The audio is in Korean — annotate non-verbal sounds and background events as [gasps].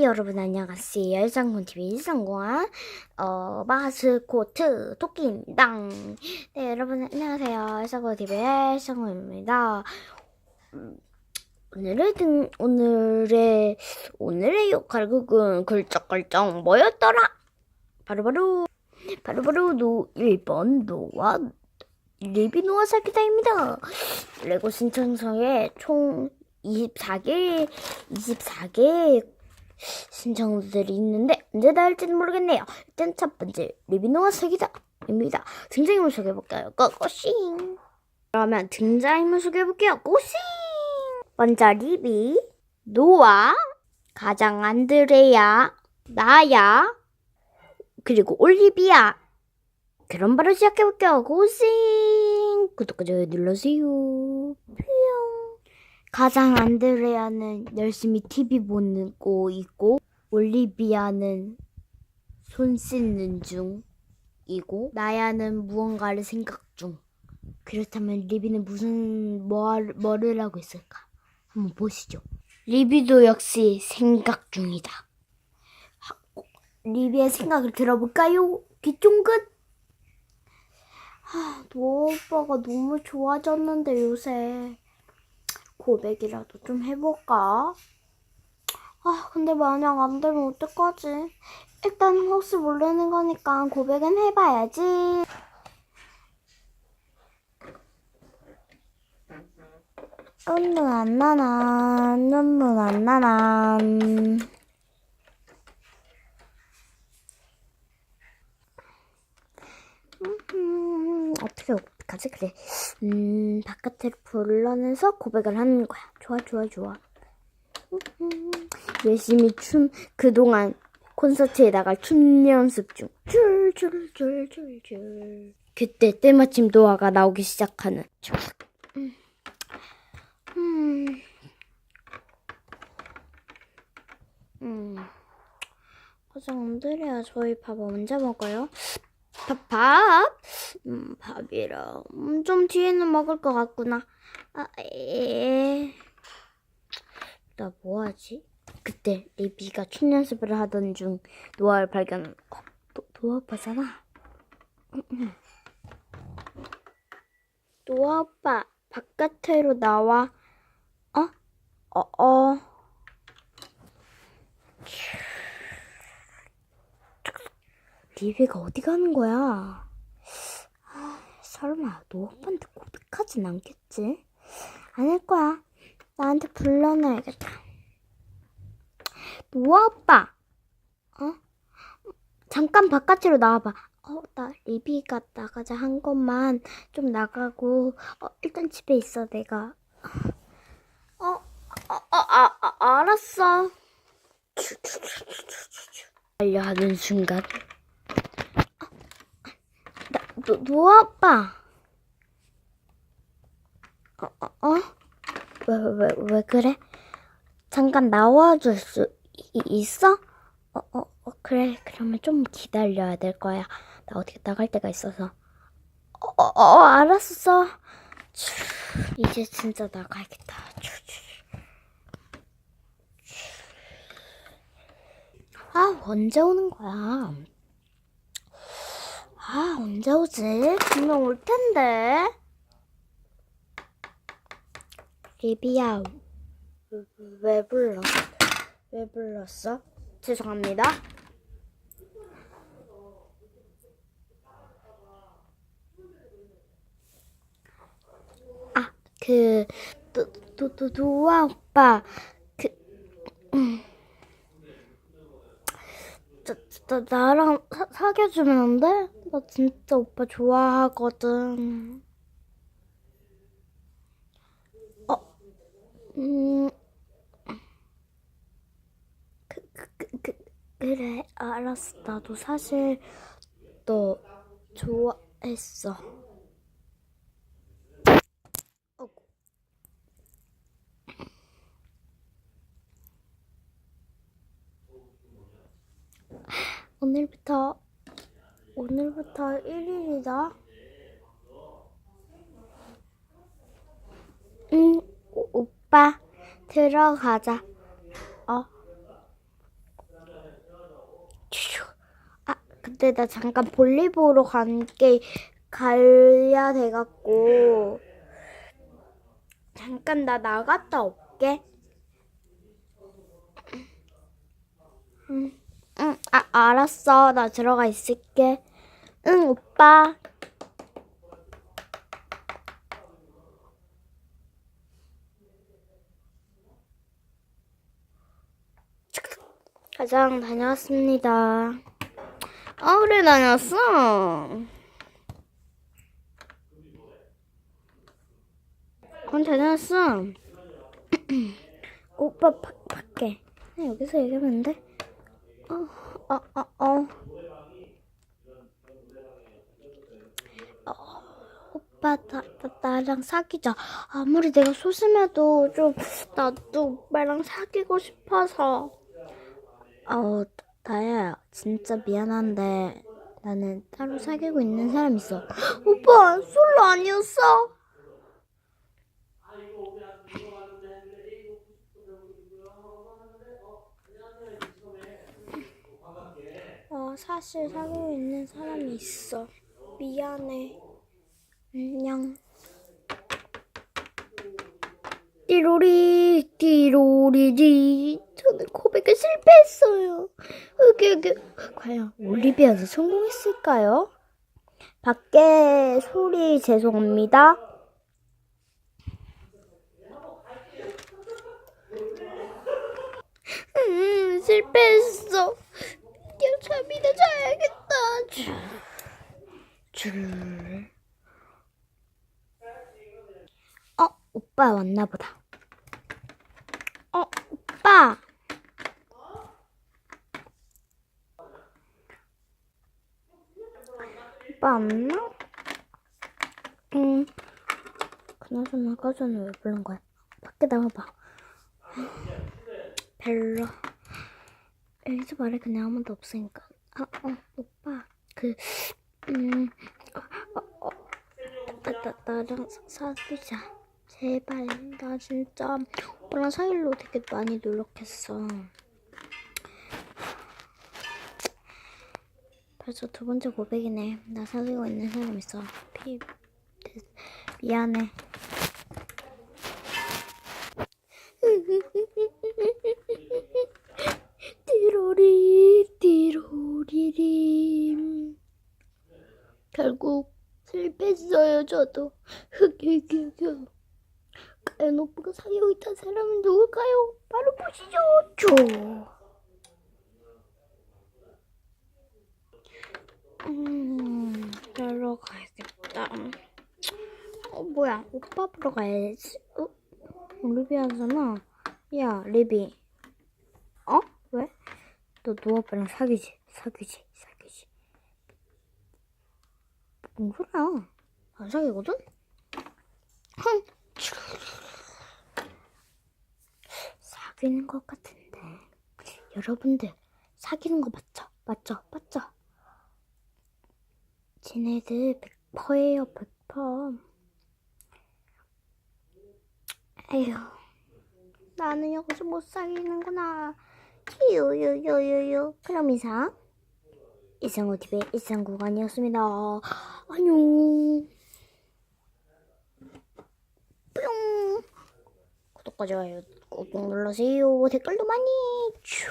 여러분 안녕하세요. 일상군TV 일상공한 어, 마스코트 토끼입니다. 네 여러분 안녕하세요. 일상군TV의 일상군입니다. 음, 오늘의 등 오늘의 오늘의 역할극은 글쩍글쩍 뭐였더라? 바로바로 바로바로 노 1번 노아 리비노아 사기다입니다. 레고 신청서에 총 24개 24개 신청들이 있는데 언제 다 할지는 모르겠네요. 일단 첫 번째 리비노아 사기다입니다. 등장인물 소개해볼까요? 고고싱 그러면 등장인물 소개해볼게요. 고싱 먼저 리비, 노아, 가장 안드레야, 나야, 그리고 올리비아 그럼 바로 시작해볼게요. 고싱 구독과 좋아요 눌러주세요. 뿅 가장 안드레아는 열심히 TV 보고 있고 올리비아는 손 씻는 중이고 나야는 무언가를 생각 중. 그렇다면 리비는 무슨 뭐, 뭐를 하고 있을까? 한번 보시죠. 리비도 역시 생각 중이다. 하, 리비의 생각을 들어볼까요? 귀쫑긋. 하, 노 오빠가 너무 좋아졌는데 요새. 고백이라도 좀 해볼까? 아, 근데 만약 안 되면 어떡하지? 일단 혹시 모르는 거니까 고백은 해봐야지. 눈물 안 나나, 눈물 안 나나. 음, 어떻게 어떡하지? 그래. 음, 바깥으로 불러내서 고백을 하는 거야. 좋아, 좋아, 좋아. 음, 열심히 춤, 그동안 콘서트에 나갈 춤 연습 중. 줄, 줄, 줄, 줄, 줄. 그때 때마침 노아가 나오기 시작하는. 음, 음, 음. 가장 안드레야 저희 밥 언제 먹어요? 밥, 밥? 음, 밥이랑 음, 좀 뒤에는 먹을 것 같구나. 아, 에. 나 뭐하지? 그때 리비가 춤 연습을 하던 중 노아를 발견. 어, 노, 노아 오빠잖아. 노아 오빠 바깥으로 나와. 어? 어, 어. 리비가 어디 가는 거야? 아, 설마 너 오빠한테 고백하진 않겠지? 아닐 거야. 나한테 불러놔야겠다. 노아 오빠, 어? 잠깐 바깥으로 나와봐. 어, 나 리비가 나가자 한 것만 좀 나가고, 어, 일단 집에 있어, 내가. 어, 어, 어, 아, 아, 알았어. 알려 하는 순간. 노, 노아 오빠. 어, 어, 어? 왜, 왜, 왜 그래? 잠깐 나와줄 수 이- 있어? 어, 어, 어, 그래. 그러면 좀 기다려야 될 거야. 나 어떻게 나갈 데가 있어서. 어, 어, 어 알았어. 츄, 이제 진짜 나가야겠다. 아, 언제 오는 거야? 아, 언제 오지? 분명 올 텐데. 리비야, 왜, 왜 불러? 왜 불렀어? 죄송합니다. 아, 그, 도, 도, 도, 도아 오빠, 그, 음. 저, 저, 나랑 사, 사귀어주면 안 돼? 나 진짜 오빠 좋아하거든. 어, 음, 그, 그, 그, 그, 그래, 알았어. 나도 사실 너 좋아했어. 어구. 오늘부터 오늘부터 1일이다. 응, 오, 오빠 들어가자. 어? 쭈. 아, 근데 나 잠깐 볼일 보러 간게 가야 돼갖고 잠깐 나 나갔다 올게. 응, 응, 아, 알았어. 나 들어가 있을게. 응, 오빠. 가장 다녀왔습니다. 아, 그래, 다녔어. 어, 다녀왔어. [clears throat] 오빠, 바, 밖에. 나 여기서 얘기하면 안 돼? 어, 어, 어, 어. 어, 오빠, 나, 나, 나 랑 사귀자. 아무리 내가 소심해도 좀, 나도 오빠랑 사귀고 싶어서. 어, 다야, 진짜 미안한데 나는 따로 사귀고 있는 사람 있어. [gasps] 오빠, 솔로 아니었어? 어, 사실 사귀고 있는 사람이 있어. 미안해. 안녕. 띠로리 띠로리리 저는 고백에 실패했어요. 으기 으기 과연 올리비아는 성공했을까요? 밖에 소리 죄송합니다. 음 실패했어. 그냥 잠이나 자야겠다. 줄. 줄. 어, 오빠 왔나 보다. 어, 오빠. 오빠 없나? 응. 그나저나 아까 전에 왜 부른 거야? 밖에 나와봐. 별로. 여기서 말해 그냥 아무도 없으니까. 아, 어, 오빠. 그, 음, 어, 어, 어. 나, 나, 나랑 사- 사귀자. 제발. 나 진짜 오빠랑 사귈로 되게 많이 노력했어. 벌써 두 번째 고백이네. 나 사귀고 있는 사람 있어. 피, 미안해. 띠로리, 띠로리리. 결국 실패했어요, 저도. 흑흑흑흑. 오빠가 사귀고 있던 사람은 누굴까요? 바로 보시죠. 조. 음, 놀러 가야겠다. 어, 뭐야? 오빠 보러 가야지. 어? 올리비아잖아. 야, 리비. 어? 왜? 너노 오빠랑 사귀지? 사귀지? 사귀지? 뭔 소리야? 안 사귀거든? 흥. 사귀는 것 같은데. 여러분들, 사귀는 거 맞죠? 맞죠? 맞죠? 지네들 100%예요, 100%. 에휴, 나는 여기서 못 사귀는구나. 유유유유유. 그럼 이상 이상호 TV의 일상 구간이었습니다. 안녕. 뿅. 구독과 좋아요 꾹꾹 눌러주세요. 댓글도 많이. 쭈.